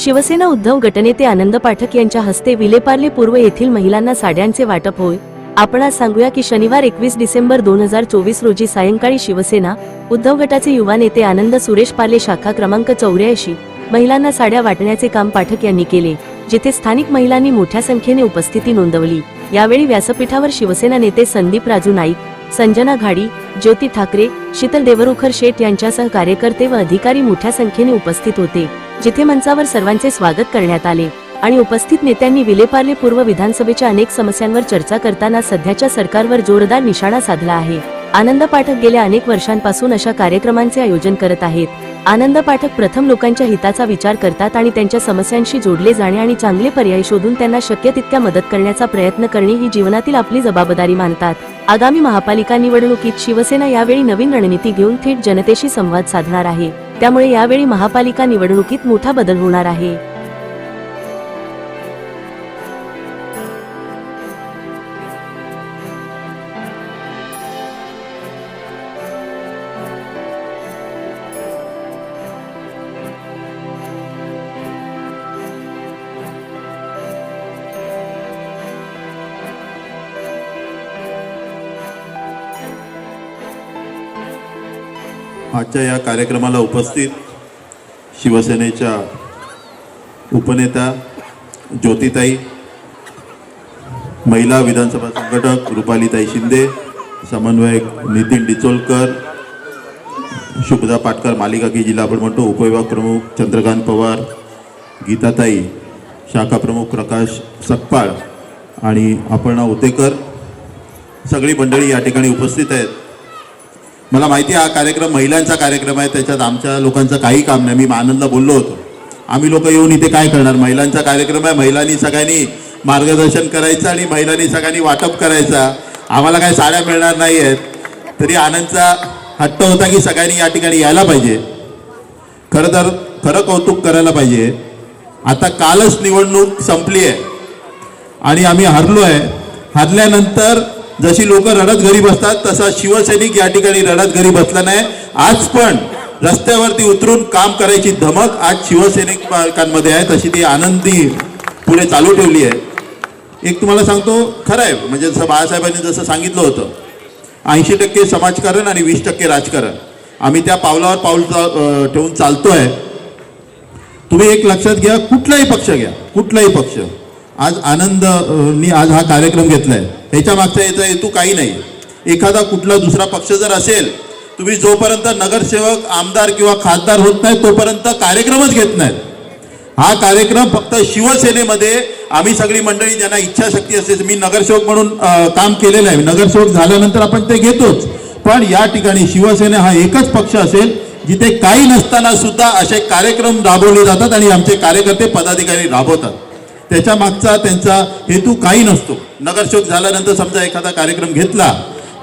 शिवसेना उद्धव गटनेते आनंद पाठक यांच्या हस्ते विलेपार्ले पूर्व येथील महिलांना साड्यांचे वाटप होय. आपण आज सांगूया की शनिवार एकवीस डिसेंबर दोन हजार चोवीस रोजी सायंकाळी शिवसेना उद्धव गटाचे युवा नेते आनंद सुरेश पाले शाखा क्रमांक चौऱ्याऐंशी महिलांना साड्या वाटण्याचे काम पाठक यांनी केले जिथे स्थानिक महिलांनी मोठ्या संख्येने उपस्थिती नोंदवली. यावेळी व्यासपीठावर शिवसेना नेते संदीप राजू नाईक संजना घाडी ज्योती ठाकरे शीतल देवरुखर शेठ यांच्यासह कार्यकर्ते व अधिकारी मोठ्या संख्येने उपस्थित होते. जिथे मंचावर सर्वांचे स्वागत करण्यात आले आणि उपस्थित नेत्यांनी विलेपार्ले पूर्व विधानसभेच्या अनेक समस्यांवर चर्चा करताना सध्याच्या सरकारवर जोरदार निशाणा साधला आहे. आनंद पाठक गेल्या अनेक वर्षांपासून अशा कार्यक्रमांचे आयोजन करत आहेत. आनंद पाठक प्रथम लोकांच्या हिताचा विचार करतात आणि त्यांच्या समस्यांशी जोडले जाणे आणि चांगले पर्याय शोधून त्यांना शक्य तितक्या मदत करण्याचा प्रयत्न करणे ही जीवनातील आपली जबाबदारी मानतात. आगामी महापालिका निवडणुकीत शिवसेना यावेळी नवीन रणनीती घेऊन थेट जनतेशी संवाद साधणार आहे. त्यामुळे यावेळी महापालिका निवडणुकीत मोठा बदल होणार आहे. आजच्या या कार्यक्रमाला उपस्थित शिवसेनेच्या उपनेता ज्योतिताई महिला विधानसभा संघटक रुपालीताई शिंदे समन्वयक नितीन डिचोलकर शुभदा पाटकर मालिकाकी जिल्हा आपण म्हणतो उपविभाग प्रमुख चंद्रकांत पवार गीताताई शाखा प्रमुख प्रकाश सकपाळ आणि अपर्णा उतेकर. सगळी मंडळी या ठिकाणी उपस्थित आहेत. मला माहिती आहे हा कार्यक्रम महिलांचा कार्यक्रम आहे त्याच्यात आमच्या लोकांचं काही काम नाही. मी आनंदला बोललो होतो. आम्ही लोक येऊन इथे काय करणार? महिलांचा कार्यक्रम आहे महिलांनी सगळ्यांनी मार्गदर्शन करायचं आणि महिलांनी सगळ्यांनी वाटप करायचा. आम्हाला काय साड्या मिळणार नाही आहेत तरी आनंदचा हट्ट होता की सगळ्यांनी या ठिकाणी यायला पाहिजे. खरं तर खरं कौतुक करायला पाहिजे. आता कालच निवडणूक संपली आहे आणि आम्ही हरलो आहे हरल्यानंतर जशी लोक रडत घरी बसतात तसा शिवसैनिक या ठिकाणी रडत घरी बसला नाही. आज पण रस्त्यावरती उतरून काम करायची धमक आज शिवसैनिकांमध्ये आहे. तशी ती आनंदी पुढे चालू ठेवली आहे. एक तुम्हाला सांगतो खरं आहे. म्हणजे जसं बाळासाहेबांनी जसं सांगितलं होतं ऐंशी टक्के समाजकारण आणि वीस टक्के राजकारण. आम्ही त्या पावलावर पाऊल चा- अं, ठेवून चालतोय. तुम्ही एक लक्षात घ्या कुठलाही पक्ष घ्या कुठलाही पक्ष. आज आनंद मी आज हा कार्यक्रम घेतलाय. ह्याच्या मागचा याचा हेतू काही नाही. एखादा कुठला दुसरा पक्ष जर असेल तुम्ही जोपर्यंत नगरसेवक आमदार किंवा खासदार होत नाही तोपर्यंत कार्यक्रमच घेत नाहीत. हा कार्यक्रम फक्त शिवसेनेमध्ये आम्ही सगळी मंडळी ज्यांना इच्छाशक्ती असते मी नगरसेवक म्हणून काम केलेलं आहे. नगरसेवक झाल्यानंतर आपण ते घेतोच. पण या ठिकाणी शिवसेना हा एकच पक्ष असेल जिथे काही नसताना सुद्धा असे कार्यक्रम राबवले जातात आणि आमचे कार्यकर्ते पदाधिकारी राबवतात. त्याच्या मागचा त्यांचा हेतू काही नसतो. नगरसेवक झाल्यानंतर समजा एखादा कार्यक्रम घेतला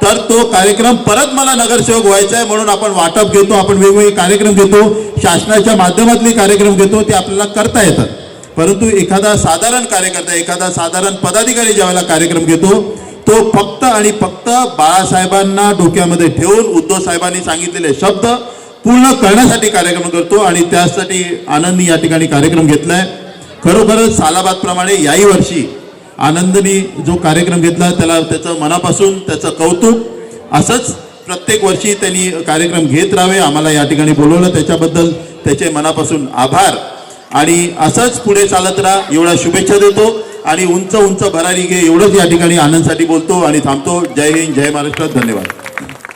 तर तो कार्यक्रम परत मला नगरसेवक व्हायचा आहे म्हणून आपण वाटप घेतो आपण वेगवेगळे कार्यक्रम घेतो शासनाच्या माध्यमातले कार्यक्रम घेतो ते आपल्याला करता येतात. परंतु एखादा साधारण कार्यकर्ता एखादा साधारण पदाधिकारी ज्यावेळेला कार्यक्रम घेतो तो फक्त आणि फक्त बाळासाहेबांना डोक्यामध्ये ठेवून उद्धव साहेबांनी सांगितलेले शब्द पूर्ण करण्यासाठी कार्यक्रम करतो आणि त्यासाठी आनंदी या ठिकाणी कार्यक्रम घेतलाय. खरोखरच सालाबादप्रमाणे याही वर्षी आनंदनी जो कार्यक्रम घेतला त्याला त्याचं मनापासून त्याचं कौतुक असंच प्रत्येक वर्षी त्यांनी कार्यक्रम घेत राहावे आम्हाला या ठिकाणी बोलवलं. त्याच्याबद्दल त्याचे मनापासून आभार. आणि असंच पुढे चालत राहा. एवढ्या शुभेच्छा देतो. आणि उंच उंच भरारी घे. एवढंच या ठिकाणी आनंदसाठी बोलतो आणि थांबतो. जय हिंद जय महाराष्ट्र. धन्यवाद. धन्यवाद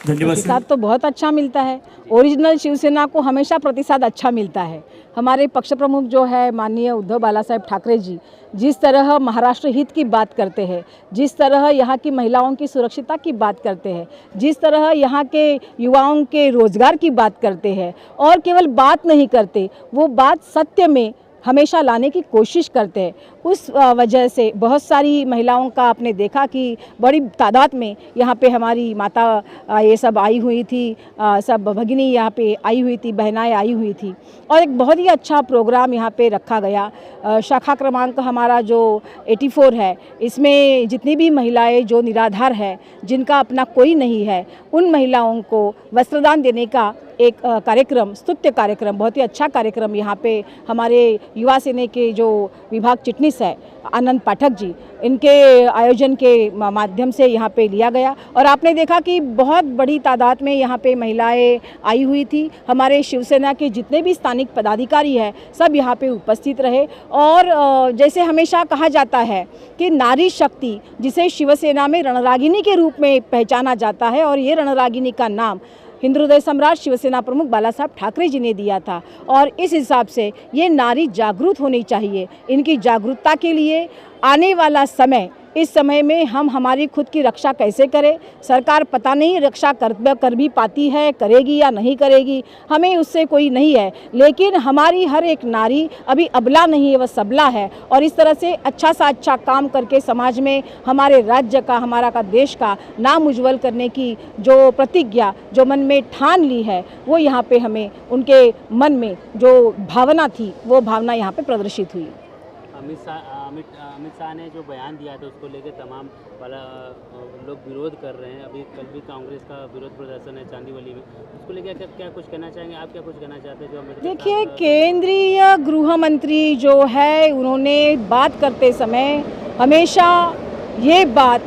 प्रतिसाद तो बहुत अच्छा मिलता है। ओरिजिनल शिवसेना को हमेशा प्रतिसाद अच्छा मिलता है। हमारे पक्ष प्रमुख जो है, माननीय उद्धव बाला साहेब ठाकरे जी, जिस तरह महाराष्ट्र हित की बात करते हैं, जिस तरह यहाँ की महिलाओं की सुरक्षिता की बात करते हैं, जिस तरह यहाँ के युवाओं के रोज़गार की बात करते हैं, और केवल बात नहीं करते, वो बात सत्य में हमेशा लाने की कोशिश करते हैं। उस वजह से बहुत सारी महिलाओं का आपने देखा कि बड़ी तादाद में यहाँ पे हमारी माता ये सब आई हुई थी सब भगिनी यहाँ पे आई हुई थी, बहनाएँ आई हुई थी। और एक बहुत ही अच्छा प्रोग्राम यहाँ पे रखा गया। शाखा क्रमांक हमारा जो 84 है, इसमें जितनी भी महिलाएँ जो निराधार है, जिनका अपना कोई नहीं है, उन महिलाओं को वस्त्रदान देने का एक कार्यक्रम, स्तुत्य कार्यक्रम, बहुत ही अच्छा कार्यक्रम यहाँ पे हमारे युवा सेना के जो विभाग चिटनीस है आनंद पाठक जी, इनके आयोजन के माध्यम से यहाँ पे लिया गया। और आपने देखा कि बहुत बड़ी तादाद में यहाँ पे महिलाएँ आई हुई थी। हमारे शिवसेना के जितने भी स्थानिक पदाधिकारी हैं, सब यहाँ पे उपस्थित रहे। और जैसे हमेशा कहा जाता है कि नारी शक्ति, जिसे शिवसेना में रणरागिनी के रूप में पहचाना जाता है, और ये रणरागिनी का नाम हिंदुदय सम्राट शिवसेना प्रमुख बाला साहब ठाकरे जी ने दिया था और इस हिसाब से ये नारी जागरूक होनी चाहिए। इनकी जागरूकता के लिए आने वाला समय इस समय में हम हमारी खुद की रक्षा कैसे करें? सरकार पता नहीं रक्षा कर कर भी पाती है, करेगी या नहीं करेगी, हमें उससे कोई नहीं है। लेकिन हमारी हर एक नारी अभी अबला नहीं है, वह सबला है। और इस तरह से अच्छा सा अच्छा काम करके समाज में हमारे राज्य का, हमारा का देश का नाम उज्जवल करने की जो प्रतिज्ञा, जो मन में ठान ली है, वो यहाँ पे हमें, उनके मन में जो भावना थी, वो भावना यहाँ पे प्रदर्शित हुई। अमित शाह अमित अमित शाह ने जो बयान दिया था उसको लेकर तमाम वाला लोग विरोध कर रहे हैं। अभी कल भी कांग्रेस का विरोध प्रदर्शन है चांदीवली में। उसको लेकर क्या, क्या कुछ कहना चाहेंगे? आप क्या कुछ कहना चाहते हैं जो अंबेडकर देखिए केंद्रीय गृह मंत्री जो है उन्होंने बात करते समय हमेशा ये बात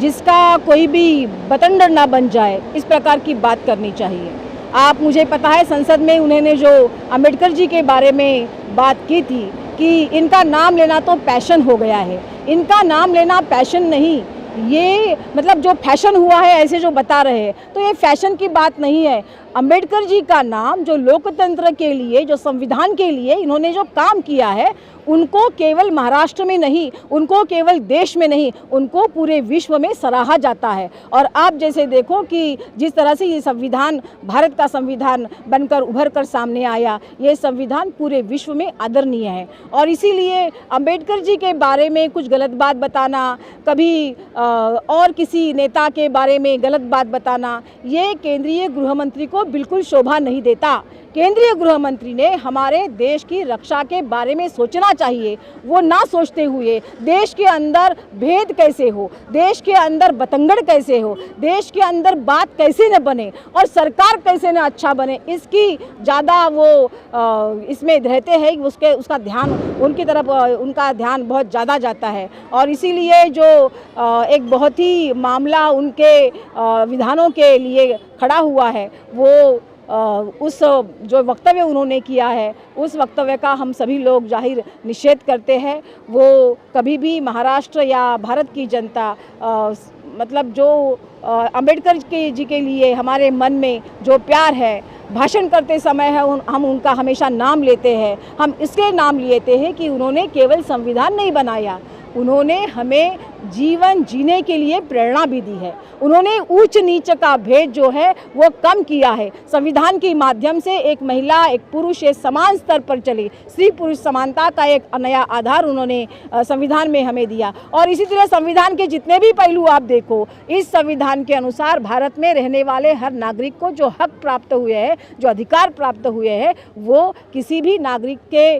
जिसका कोई भी बतंडर ना बन जाए इस प्रकार की बात करनी चाहिए। आप मुझे पता है संसद में उन्होंने जो अंबेडकर जी के बारे में बात की थी कि इनका नाम लेना तो पैशन हो गया है। इनका नाम लेना पैशन नहीं। ये मतलब जो फैशन हुआ है ऐसे जो बता रहे हैं तो ये फैशन की बात नहीं है। अंबेडकर जी का नाम, जो लोकतंत्र के लिए, जो संविधान के लिए इन्होंने जो काम किया है, उनको केवल महाराष्ट्र में नहीं, उनको केवल देश में नहीं, उनको पूरे विश्व में सराहा जाता है। और आप जैसे देखो कि जिस तरह से ये संविधान, भारत का संविधान बनकर उभर कर सामने आया, ये संविधान पूरे विश्व में आदरणीय है। और इसीलिए अंबेडकर जी के बारे में कुछ गलत बात बताना, कभी और किसी नेता के बारे में गलत बात बताना, ये केंद्रीय गृह मंत्री को बिल्कुल शोभा नहीं देता। केंद्रीय गृह मंत्री ने हमारे देश की रक्षा के बारे में सोचना चाहिए, वो ना सोचते हुए, देश के अंदर भेद कैसे हो, देश के अंदर बतंगड़ कैसे हो, देश के अंदर बात कैसे न बने और सरकार कैसे न अच्छा बने, इसकी ज़्यादा वो इसमें रहते हैं, उसके, उसका ध्यान, उनकी तरफ़ उनका ध्यान बहुत ज़्यादा जाता है। और इसीलिए जो एक बहुत ही मामला उनके विधानों के लिए खड़ा हुआ है, वो उस जो वक्तव्य उन्होंने किया है उस वक्तव्य का हम सभी लोग ज़ाहिर निषेध करते हैं। वो कभी भी महाराष्ट्र या भारत की जनता मतलब जो अ, अंबेडकर के जी के लिए हमारे मन में जो प्यार है भाषण करते समय है उन, हम उनका हमेशा नाम लेते हैं। हम इसके नाम लेते हैं कि उन्होंने केवल संविधान नहीं बनाया उन्होंने हमें जीवन जीने के लिए प्रेरणा भी दी है। उन्होंने ऊंच नीच का भेद जो है, वो कम किया है। संविधान के माध्यम से एक महिला, एक पुरुष एक समान स्तर पर चले। स्त्री पुरुष समानता का एक नया आधार उन्होंने संविधान में हमें दिया। और इसी तरह संविधान के जितने भी पहलू आप देखो, इस संविधान के अनुसार भारत में रहने वाले हर नागरिक को जो हक प्राप्त हुए हैं, जो अधिकार प्राप्त हुए हैं, वो किसी भी नागरिक के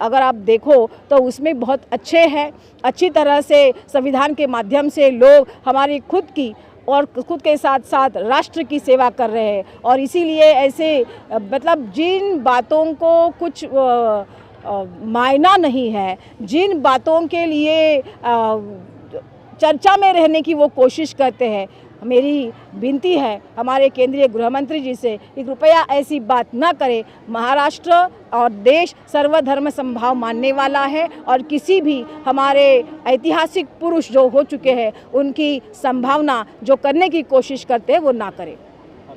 अगर आप देखो तो उसमें बहुत अच्छे हैं। अच्छी तरह से संविधान के माध्यम से लोग हमारी खुद की और खुद के साथ साथ राष्ट्र की सेवा कर रहे हैं। और इसीलिए ऐसे मतलब जिन बातों को कुछ मायना नहीं है जिन बातों के लिए अ, चर्चा में रहने की वो कोशिश करते हैं मेरी विनती है हमारे केंद्रीय गृह मंत्री जी से कि कृपया ऐसी बात ना करें। महाराष्ट्र और देश सर्वधर्म संभाव मानने वाला है और किसी भी हमारे ऐतिहासिक पुरुष जो हो चुके हैं, उनकी संभावना जो करने की कोशिश करते हैं, वो ना करें।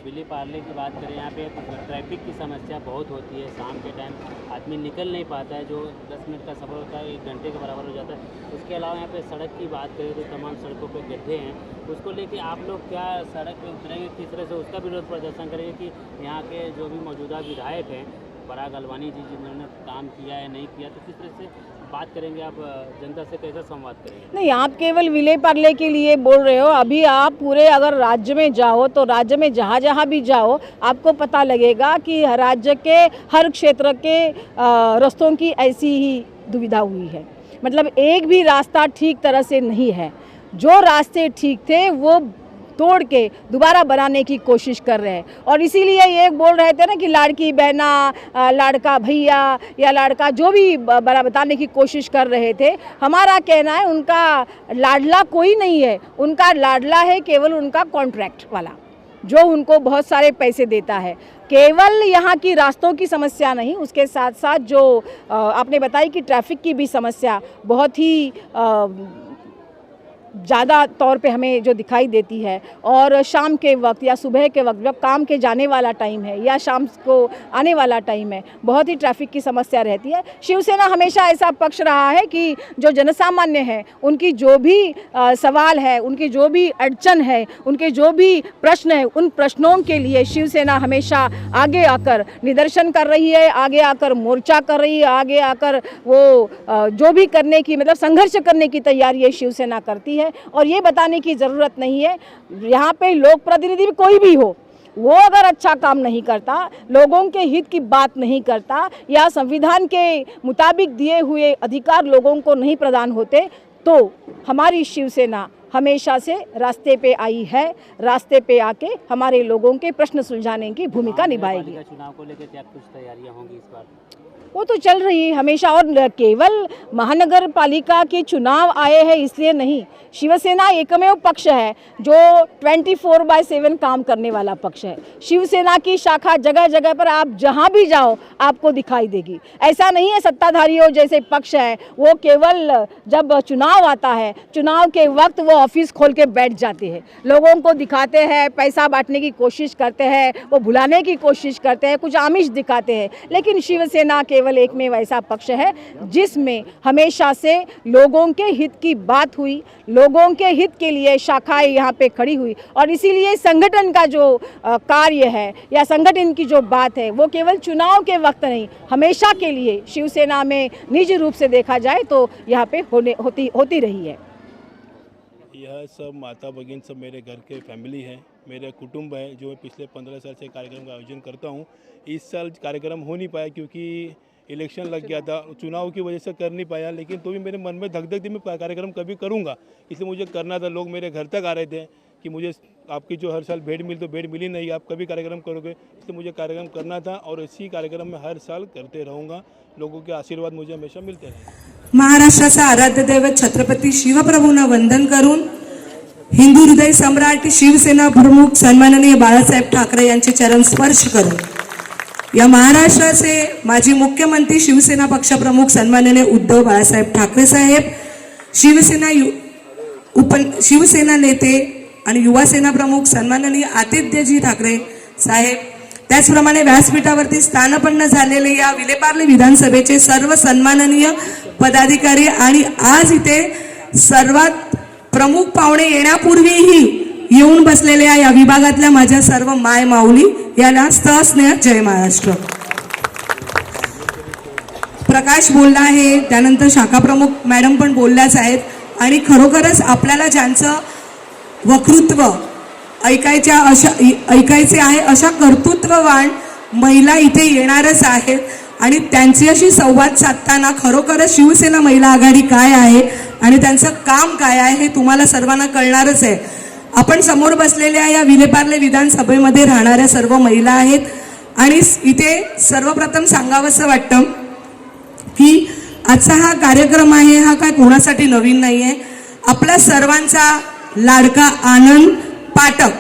बिली पार्ले की बात करें, यहाँ पे ट्रैफ़िक की समस्या बहुत होती है शाम के टाइम। आदमी निकल नहीं पाता है, जो 10 मिनट का सफ़र होता है, एक घंटे के बराबर हो जाता है। उसके अलावा यहाँ पे सड़क की बात करें तो तमाम सड़कों पे गड्ढे हैं। उसको लेके आप लोग क्या सड़क पे उतरेंगे, किस तरह से उसका विरोध प्रदर्शन करेंगे कि यहाँ के जो भी मौजूदा विधायक हैं पराग अलवानी जी, जिन्होंने काम किया है, नहीं किया तो किस तरह से बात करेंगे आप जनता से कैसा संवाद करेंगे? नहीं, आप केवल विले पार्ले के लिए बोल रहे हो। अभी आप पूरे अगर राज्य में जाओ तो राज्य में जहाँ जहाँ भी जाओ, आपको पता लगेगा कि राज्य के हर क्षेत्र के रस्तों की ऐसी ही दुविधा हुई है। मतलब एक भी रास्ता ठीक तरह से नहीं है। जो रास्ते ठीक थे, वो तोड़ के दोबारा बनाने की कोशिश कर रहे हैं। और इसीलिए ये बोल रहे थे ना कि लाड़की बहना लाड़का भैया या लाड़का जो भी ब- बड़ा बताने की कोशिश कर रहे थे, हमारा कहना है उनका लाडला कोई नहीं है। उनका लाडला है केवल उनका कॉन्ट्रैक्ट वाला, जो उनको बहुत सारे पैसे देता है। केवल यहाँ की रास्तों की समस्या नहीं, उसके साथ साथ जो आपने बताई कि ट्रैफ़िक की भी समस्या बहुत ही ज़्यादा तौर पे हमें जो दिखाई देती है और शाम के वक्त या सुबह के वक्त जब काम के जाने वाला टाइम है या शाम को आने वाला टाइम है बहुत ही ट्रैफ़िक की समस्या रहती है। शिवसेना हमेशा ऐसा पक्ष रहा है कि जो जनसामान्य है उनकी जो भी अ, सवाल है उनकी जो भी अड़चन है उनके जो भी प्रश्न है उन प्रश्नों के लिए शिवसेना हमेशा आगे आकर निदर्शन कर रही है आगे आकर मोर्चा कर रही है आगे आकर वो अ, जो भी करने की मतलब संघर्ष करने की तैयारी शिवसेना करती है और ये बताने की ज़रूरत नहीं है। यहाँ पे लोक प्रतिनिधि भी कोई भी हो वो अगर अच्छा काम नहीं करता लोगों के हित की बात नहीं करता या संविधान के मुताबिक दिए हुए अधिकार लोगों को नहीं प्रदान होते तो हमारी शिवसेना हमेशा से रास्ते पे आई है। रास्ते पे आके हमारे लोगों के प्रश्न सुलझाने की भूमिका निभाएगी। चुनाव को लेकर क्या कुछ तैयारियाँ होंगी इस बार? वो तो चल रही है हमेशा, और केवल महानगर पालिका के चुनाव आए हैं, इसलिए नहीं। शिवसेना एकमेव पक्ष है, जो 24 फोर बाय सेवन काम करने वाला पक्ष है। शिवसेना की शाखा जगह जगह पर आप जहाँ भी जाओ, आपको दिखाई देगी। ऐसा नहीं है सत्ताधारियों जैसे पक्ष है, वो केवल जब चुनाव आता है, चुनाव के वक्त वो ऑफ़िस खोल के बैठ जाते हैं। लोगों को दिखाते हैं, पैसा बांटने की कोशिश करते हैं, वो भुलाने की कोशिश करते हैं, कुछ आमिष दिखाते हैं। लेकिन शिवसेना केवल एक में वैसा पक्ष है, जिसमें हमेशा से लोगों के हित की बात हुई, लोगों के हित के लिए शाखाएँ यहाँ पे खड़ी हुई। और इसीलिए संगठन का जो कार्य है या संगठन की जो बात है, वो केवल चुनाव के वक्त नहीं, हमेशा के लिए शिवसेना में निजी रूप से देखा जाए तो यहाँ पे होने, होती होती रही है। यह सब माता भगिन सब मेरे घर के फैमिली हैं। मेरे कुटुंब है, जो पिछले पंद्रह साल से कार्यक्रम का आयोजन करता हूँ। इस साल कार्यक्रम हो नहीं पाया क्योंकि इलेक्शन लग गया था, चुनाव की वजह से कर नहीं पाया, लेकिन तो भी मेरे मन में धक धक थी, मैं कार्यक्रम कभी करूँगा। इसलिए मुझे करना था, लोग मेरे घर तक आ रहे थे कि मुझे आपकी जो हर साल भेंट मिल तो भेंट मिली नहीं, आप कभी कार्यक्रम करोगे? इसलिए मुझे कार्यक्रम करना था और इसी कार्यक्रम में हर साल करते रहूँगा। लोगों के आशीर्वाद मुझे हमेशा मिलते रहेंगे महाराष्ट्राचा आराध्य दैवत छत्रपती शिवप्रभूंना वंदन करून हिंदू हृदय सम्राट शिवसेना प्रमुख सन्माननीय बाळासाहेब ठाकरे यांचे चरण स्पर्श करून या महाराष्ट्राचे माजी मुख्यमंत्री शिवसेना पक्षप्रमुख सन्माननीय उद्धव बाळासाहेब ठाकरे साहेब शिवसेना यु उप शिवसेना नेते आणि युवासेना प्रमुख सन्माननीय आदित्यजी ठाकरे साहेब. त्याचप्रमाणे व्यासपीठावरती स्थानपन्न झालेले या विलेपार्ले विधानसभेचे सर्व सन्माननीय पदाधिकारी आणि आज इथे सर्वात प्रमुख पाहुणे येण्यापूर्वीही येऊन बसलेल्या या विभागातल्या माझ्या सर्व माय माऊली यांना सहस्नेह जय महाराष्ट्र. प्रकाश बोलला आहे. त्यानंतर शाखा प्रमुख मॅडम पण बोलल्याच आहेत. आणि खरोखरच आपल्याला ज्यांचं वक्तृत्व ऐकायच्या अशा ऐकायचे आहे अशा कर्तृत्ववान महिला इथे येणारच आहेत. आणि त्यांच्याशी संवाद साधताना खरोखरच शिवसेना महिला आघाडी काय आहे? आणि त्यांचं काम काय आहे हे तुम्हाला सर्वांना कळणारच आहे. आपण समोर बसलेल्या या विलेपार्ले विधानसभेमध्ये राहणाऱ्या सर्व महिला आहेत. आणि इथे सर्वप्रथम सांगावंसं वाटतं की आजचा हा कार्यक्रम आहे हा काय कोणासाठी नवीन नाही आहे आपला सर्वांचा लाडका आनंद पाठक.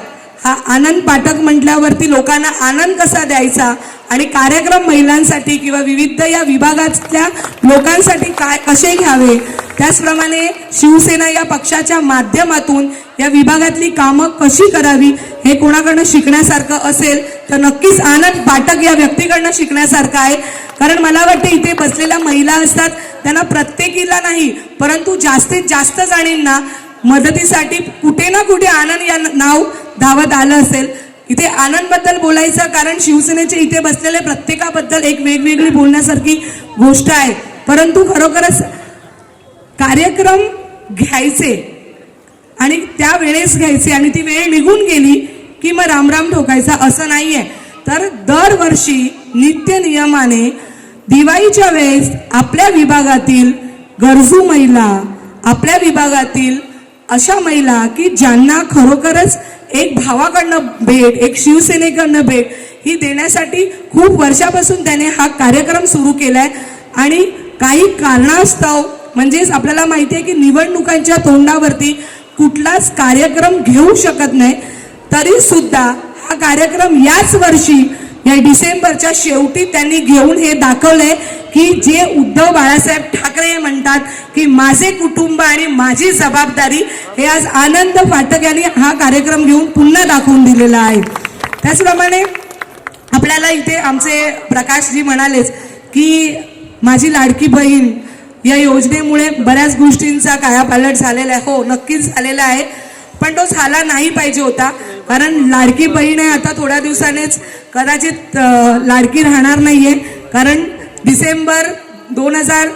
हा आनंद पाठक म्हटल्यावरती लोकांना आनंद कसा द्यायचा आणि कार्यक्रम महिलांसाठी किंवा विविध या विभागातल्या लोकांसाठी काय कसे घ्यावे? त्याचप्रमाणे शिवसेना या पक्षाच्या माध्यमातून या विभागातली कामं कशी करावी हे कोणाकडनं शिकण्यासारखं असेल तर नक्कीच आनंद पाठक या व्यक्तीकडनं शिकण्यासारखं आहे. कारण मला वाटतं इथे बसलेल्या महिला असतात त्यांना प्रत्येकीला नाही परंतु जास्तीत जास्त जणींना मदतीसाठी कुठे ना कुठे आनंद या नाव धावत आलं असेल. इथे आनंदबद्दल बोलायचं कारण शिवसेनेचे इथे बसलेले प्रत्येकाबद्दल एक वेगवेगळी बोलण्यासारखी गोष्ट आहे. परंतु खरोखरच कार्यक्रम घ्यायचे आणि त्या वेळेस घ्यायचे आणि ती वेळ निघून गेली की मग रामराम ठोकायचा असं नाही आहे तर दरवर्षी नित्य नियमाने दिवाळीच्या वेळेस आपल्या विभागातील गरजू महिला आपल्या विभागातील अशा महिला की ज्यांना खरोखरच एक भावाकडनं भेट एक शिवसेनेकडनं भेट ही देण्यासाठी खूप वर्षापासून त्याने हा कार्यक्रम सुरू केला आहे आणि काही कारणास्तव म्हणजेच आपल्याला माहिती आहे की निवडणुकांच्या तोंडावरती कुठलाच कार्यक्रम घेऊ शकत नाही तरी सुद्धा हा कार्यक्रम याच वर्षी या डिसेंबरच्या शेवटी त्यांनी घेऊन हे दाखवलंय की जे उद्धव बाळासाहेब ठाकरे म्हणतात की माझे कुटुंब आणि माझी जबाबदारी हे आज आनंद फाटक यांनी हा कार्यक्रम घेऊन पुन्हा दाखवून दिलेला आहे. त्याचप्रमाणे आपल्याला इथे आमचे प्रकाशजी म्हणालेच की माझी लाडकी बहीण या योजनेमुळे बऱ्याच गोष्टींचा कायापालट झालेला आहे. हो नक्कीच झालेला आहे. पण तो झाला नाही पाहिजे होता. कारण लाडकी बहीण आहे आता थोड्या दिवसानेच. कदाचित लाडकी राहणार नाही आहे कारण डिसेंबर दोन हजार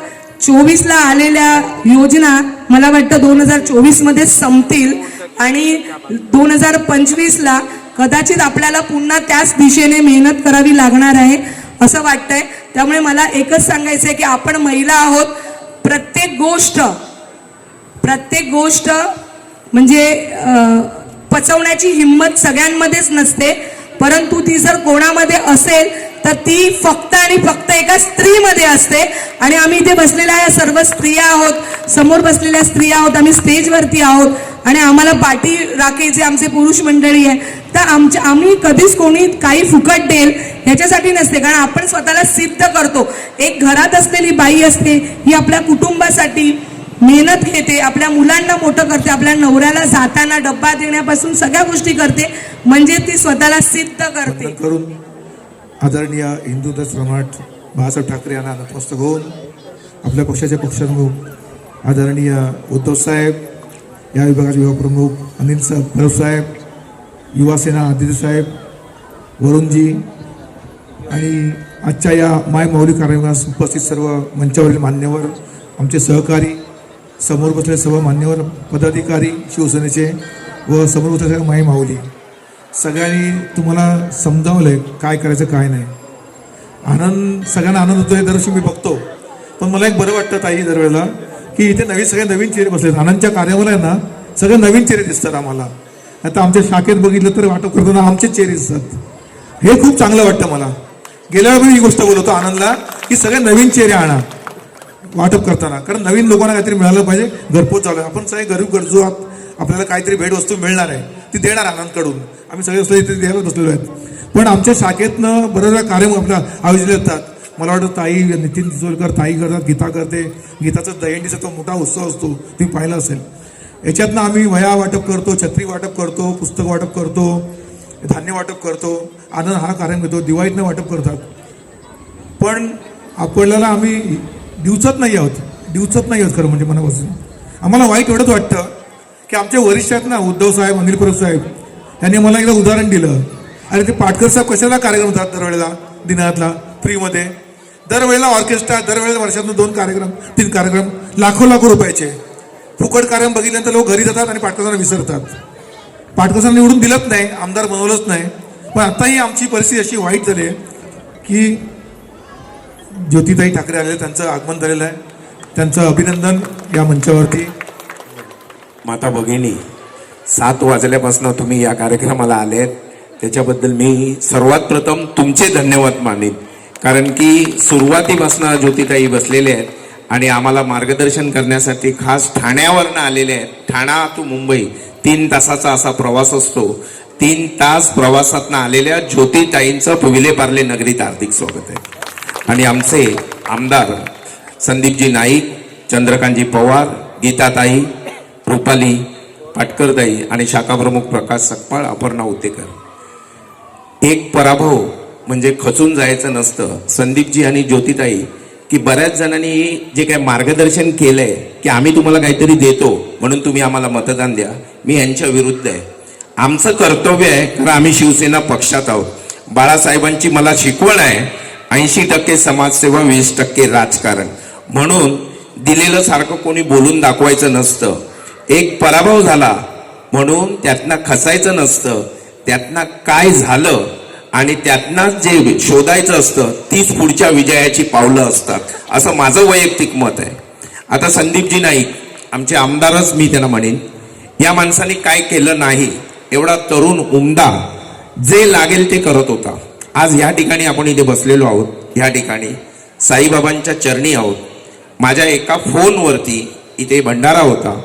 चोवीसला आलेल्या योजना मला वाटतं दोन हजार चोवीसमध्ये संपतील. आणि दोन हजार पंचवीसला कदाचित आपल्याला पुन्हा त्याच दिशेने मेहनत करावी लागणार आहे असं वाटतंय. त्यामुळे मला एकच सांगायचं आहे की आपण महिला आहोत. प्रत्येक गोष्ट प्रत्येक गोष्ट म्हणजे पचवण्याची हिंमत सगळ्यांमध्येच नसते. परंतु ती जर कोणामध्ये असेल तर ती फक्त आणि फक्त एका स्त्रीमध्ये असते. आणि आम्ही इथे बसलेल्या या सर्व स्त्रिया आहोत समोर बसलेल्या स्त्रिया आहोत आम्ही स्टेजवरती आहोत. आणि आम्हाला पाठी राखे जे आमचे पुरुष मंडळी आहे तर आमच्या आम्ही कधीच कोणी काही फुकट देईल ह्याच्यासाठी नसते कारण आपण स्वतःला सिद्ध करतो. एक घरात असलेली बाई असते ही आपल्या कुटुंबासाठी मेहनत घेते आपल्या मुलांना मोठं करते आपल्या नवऱ्याला जाताना डब्बा देण्यापासून सगळ्या गोष्टी करते म्हणजे ती स्वतःला सिद्ध करते. करून आदरणीय हिंदू सम्राट बाळासाहेब ठाकरे यांना नतमस्तक होऊन आपल्या पक्षाचे पक्षप्रमुख आदरणीय उद्धव साहेब या विभागाचे विभाग प्रमुख अनिल साहेब भरत साहेब युवासेना आदित्य साहेब वरुणजी आणि आजच्या या माय माऊली कार्यक्रमास उपस्थित सर्व मंचावरील मान्यवर आमचे सहकारी समोर बसलेले सर्व मान्यवर पदाधिकारी शिवसेनेचे व समोर बसलेले माई माऊली. सगळ्यांनी तुम्हाला समजावलंय काय करायचं काय नाही. आनंद सगळ्यांना आनंद होतो हे दरवर्षी मी बघतो. पण मला एक बरं वाटतं ताई दरवेळेला की इथे नवीन सगळे नवीन चेहरे बसलेत. आनंदच्या कार्यावर आहे ना सगळे नवीन चेहरे दिसतात आम्हाला. आता आमच्या शाखेत बघितलं तर वाटप करताना आमचे चेहरे दिसतात. हे खूप चांगलं वाटतं मला. गेल्या वेळी मी ही गोष्ट बोलवतो आनंदला की सगळे नवीन चेहरे आणा. वाटप करताना. कारण नवीन लोकांना काहीतरी मिळालं पाहिजे घरपोच झालं आपण सगळे गरीब गरजू आहात आपल्याला काहीतरी भेटवस्तू मिळणार आहे ती देणार आनंदकडून. आम्ही सगळे असले इथे द्यायला बसलेलो आहेत. पण आमच्या शाखेतनं बरेच कार्यक्रम आपल्या आयोजित येतात मला वाटतं ताई नितीन तिजोलकर ताई करतात गीता करते. गीताचा दहीहंडीचा तो मोठा उत्सव असतो तुम्ही पाहिला असेल. याच्यातनं आम्ही वया वाटप करतो छत्री वाटप करतो पुस्तक वाटप करतो धान्य वाटप करतो आनंद हा कार्यक्रम घेतो दिवाळीतनं वाटप करतात. पण आपल्याला आम्ही दिवसात नाही आहोत दिवसात नाही आहोत खरं म्हणजे मनापासून. आम्हाला वाईट एवढंच वाटतं की आमचे वरिष्ठ आहेत ना उद्धव साहेब अनिल परब साहेब यांनी मला एकदा उदाहरण दिलं. अरे ते पाटकर साहेब कशाला कार्यक्रम होतात दरवेळेला दिनातला? फ्रीमध्ये. दरवेळेला ऑर्केस्ट्रा दरवेळेला वर्षातून दोन कार्यक्रम तीन कार्यक्रम लाखो लाखो रुपयाचे. फुकट कार्यक्रम बघितल्यानंतर लोक घरी जातात आणि पाटकसांना विसरतात. पाटकसांना निवडून दिलंच नाही आमदार बनवलंच नाही. पण आताही आमची परिस्थिती अशी वाईट झाली आहे की ज्योतिताई ठाकरे आलेले त्यांचं आगमन झालेलं आहे. त्यांचं अभिनंदन या मंचावरती. माता भगिनी सात वाजल्यापासून तुम्ही या कार्यक्रमाला आलेत. त्याच्याबद्दल मी सर्वात प्रथम तुमचे धन्यवाद मानेन. कारण की सुरुवातीपासून ज्योतिताई बसलेले आहेत आणि आम्हाला मार्गदर्शन करण्यासाठी खास ठाण्यावरनं आलेले आहेत. ठाणा टू मुंबई तीन तासाचा असा प्रवास असतो. तीन तास प्रवासातनं आलेल्या ज्योतिताईंचं विलेपार्ले नगरीत हार्दिक स्वागत आहे. आणि आमचे आमदार संदीपजी नाईक चंद्रकांतजी पवार गीताताई रुपाली पाटकरताई आणि शाखाप्रमुख प्रकाश सकपाळ अपर्णा उतेकर. एक पराभव म्हणजे खचून जायचं नसतं. संदीपजी आणि ज्योतिताई की बऱ्याच जणांनी जे काय मार्गदर्शन केलंय की आम्ही तुम्हाला काहीतरी देतो म्हणून तुम्ही आम्हाला मतदान द्या. मी यांच्या विरुद्ध आहे. आमचं कर्तव्य आहे कारण आम्ही शिवसेना पक्षात आहोत. बाळासाहेबांची मला शिकवण आहे ऐंशी टक्के समाजसेवा वीस टक्के राजकारण. म्हणून दिलेलं सारखं कोणी बोलून दाखवायचं नसतं. एक पराभव झाला म्हणून त्यातनं खसायचं नसतं. त्यातनं काय झालं आणि त्यातनं जे शोधायचं असतं तीच पुढच्या विजयाची पावलं असतात. असं माझं वैयक्तिक मत आहे. आता संदीपजी नाईक आमचे आमदारच मी त्यांना म्हणेन या माणसाने काय केलं नाही एवढा तरुण उमदा जे लागेल ते करत होता. आज ह्या ठिकाणी आपण इथे बसलेलो आहोत. ह्या ठिकाणी साईबाबांच्या चरणी आहोत. माझ्या एका फोनवरती इथे भंडारा होता.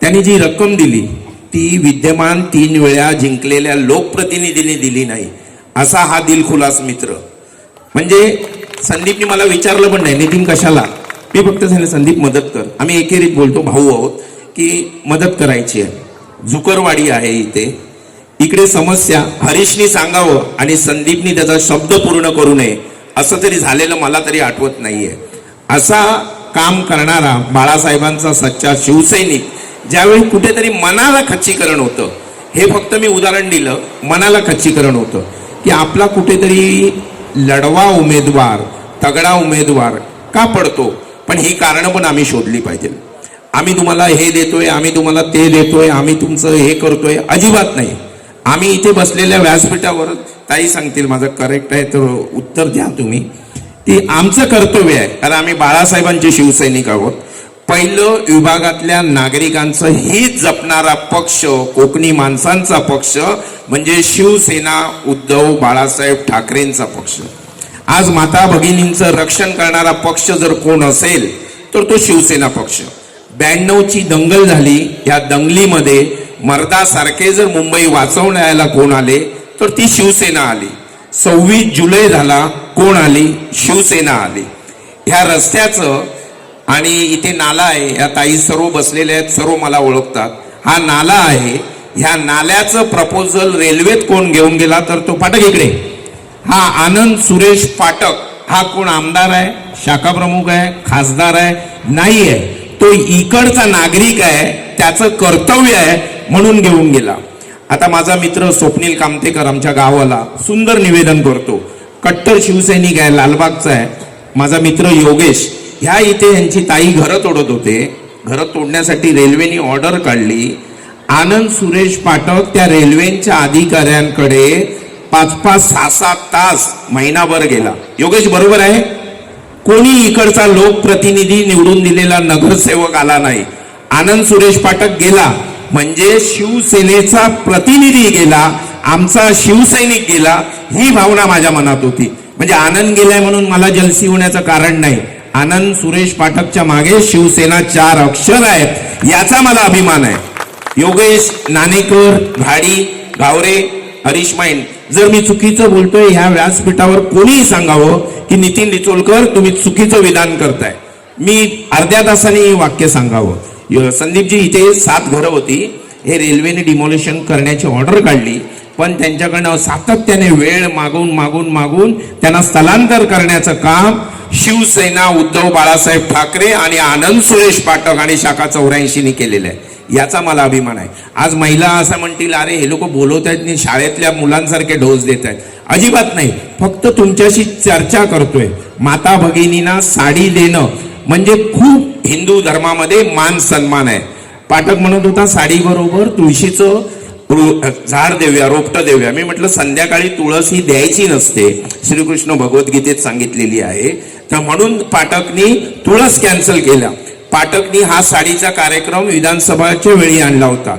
त्यांनी जी रक्कम दिली ती विद्यमान तीन वेळा जिंकलेल्या लोकप्रतिनिधींनी दिली नाही. असा हा दिलखुलास मित्र. म्हणजे संदीपने मला विचारलं पण नाही नितीन कशाला? मी फक्त सांगितलं संदीप मदत कर. आम्ही एकेरीत बोलतो भाऊ आहोत की मदत करायची आहे. झुकरवाडी आहे इथे. इकडे समस्या हरीशनी सांगावं आणि संदीपनी त्याचा शब्द पूर्ण करू नये असं तरी झालेलं मला तरी आठवत नाहीये. असा काम करणारा बाळासाहेबांचा सच्चा शिवसैनिक ज्यावेळी कुठेतरी मनाला खच्चीकरण होतं हे फक्त मी उदाहरण दिलं मनाला खच्चीकरण होतं. की आपला कुठेतरी लढवा उमेदवार तगडा उमेदवार का पडतो? पण ही कारणं पण आम्ही शोधली पाहिजे. आम्ही तुम्हाला हे देतोय आम्ही तुम्हाला ते देतोय आम्ही तुमचं हे करतोय अजिबात नाही. आम्ही इथे बसलेल्या व्यासपीठावर ताई सांगतील माझं करेक्ट आहे तर उत्तर द्या तुम्ही. की आमचं कर्तव्य आहे कारण आम्ही बाळासाहेबांचे शिवसैनिक आहोत. पहिलं विभागातल्या नागरिकांचं हित जपणारा पक्ष कोकणी माणसांचा पक्ष म्हणजे शिवसेना उद्धव बाळासाहेब ठाकरेंचा पक्ष. आज माता भगिनींचं रक्षण करणारा पक्ष जर कोण असेल तर तो शिवसेना पक्ष. ब्याण्णवची दंगल झाली या दंगलीमध्ये मर्दासारखे जर मुंबई वाचवण्याला कोण आले तर ती शिवसेना आली. सव्वीस जुलै झाला कोण आली? शिवसेना आली. ह्या रस्त्याचं आणि इथे नाला आहे. या ताई सर्व बसलेले आहेत सर्व मला ओळखतात. हा नाला आहे. ह्या नाल्याचं प्रपोजल रेल्वेत कोण घेऊन गेला तर तो फाटक इकडे. हा आनंद सुरेश फाटक. हा कोण आमदार आहे शाखा प्रमुख आहे खासदार आहे नाही आहे. तो इकडचा नागरिक आहे त्याचं कर्तव्य आहे म्हणून घेऊन गेला. आता माझा मित्र स्वप्नील कामतेकर आमच्या गावाला सुंदर निवेदन करतो. कट्टर शिवसैनिक आहे लालबागचा आहे. माझा मित्र योगेश ह्या इथे यांची ताई घरं तोडत होते. घरं तोडण्यासाठी रेल्वेने ऑर्डर काढली. आनंद सुरेश पाठक त्या रेल्वेच्या अधिकाऱ्यांकडे पाच पाच सहा सात तास महिनाभर गेला. योगेश बरोबर आहे? कोणी इकडचा लोकप्रतिनिधी निवडून दिलेला नगरसेवक आला नाही. आनंद सुरेश पाठक गेला. म्हणजे शिवसेनेचा प्रतिनिधी गेला. आमचा शिवसैनिक गेला. ही भावना माझ्या मनात होती. म्हणजे आनंद गेलाय म्हणून मला जलसी होण्याचं कारण नाही. आनंद सुरेश पाठकच्या मागे शिवसेना चार अक्षर आहेत याचा मला अभिमान आहे. योगेश नाणेकर भाडी गावरे हरीश माईन. जर मी चुकीचं बोलतोय ह्या व्यासपीठावर कोणीही सांगावं की नितीन निचोलकर तुम्ही चुकीचं विधान करताय. मी अर्ध्या तासाने हे वाक्य सांगावं. संदीपजी इथे सात घरं होती. हे रेल्वेने डिमोलेशन करण्याची ऑर्डर काढली. पण त्यांच्याकडनं सातत्याने वेळ मागून मागून मागून त्यांना स्थलांतर करण्याचं काम शिवसेना उद्धव बाळासाहेब ठाकरे आणि आनंद सुरेश पाठक आणि शाखा चौऱ्याऐंशीनी केलेलं आहे. याचा मला अभिमान आहे. आज महिला असं म्हणतील अरे हे लोक बोलवत आहेत आणि शाळेतल्या मुलांसारखे डोस देत आहेत. अजिबात नाही. फक्त तुमच्याशी चर्चा करतोय. माता भगिनींना साडी देणं म्हणजे खूप हिंदू धर्मामध्ये मान सन्मान आहे. पाठक म्हणत होता साडी बरोबर तुळशीचं झाड देऊया रोपटं देऊया. मी म्हटलं संध्याकाळी तुळस ही द्यायची नसते. श्रीकृष्ण भगवद्गीतेत सांगितलेली आहे. तर म्हणून पाठकनी तुळस कॅन्सल केला पाठकनी हा साडीचा कार्यक्रम विधानसभाच्या वेळी आणला होता.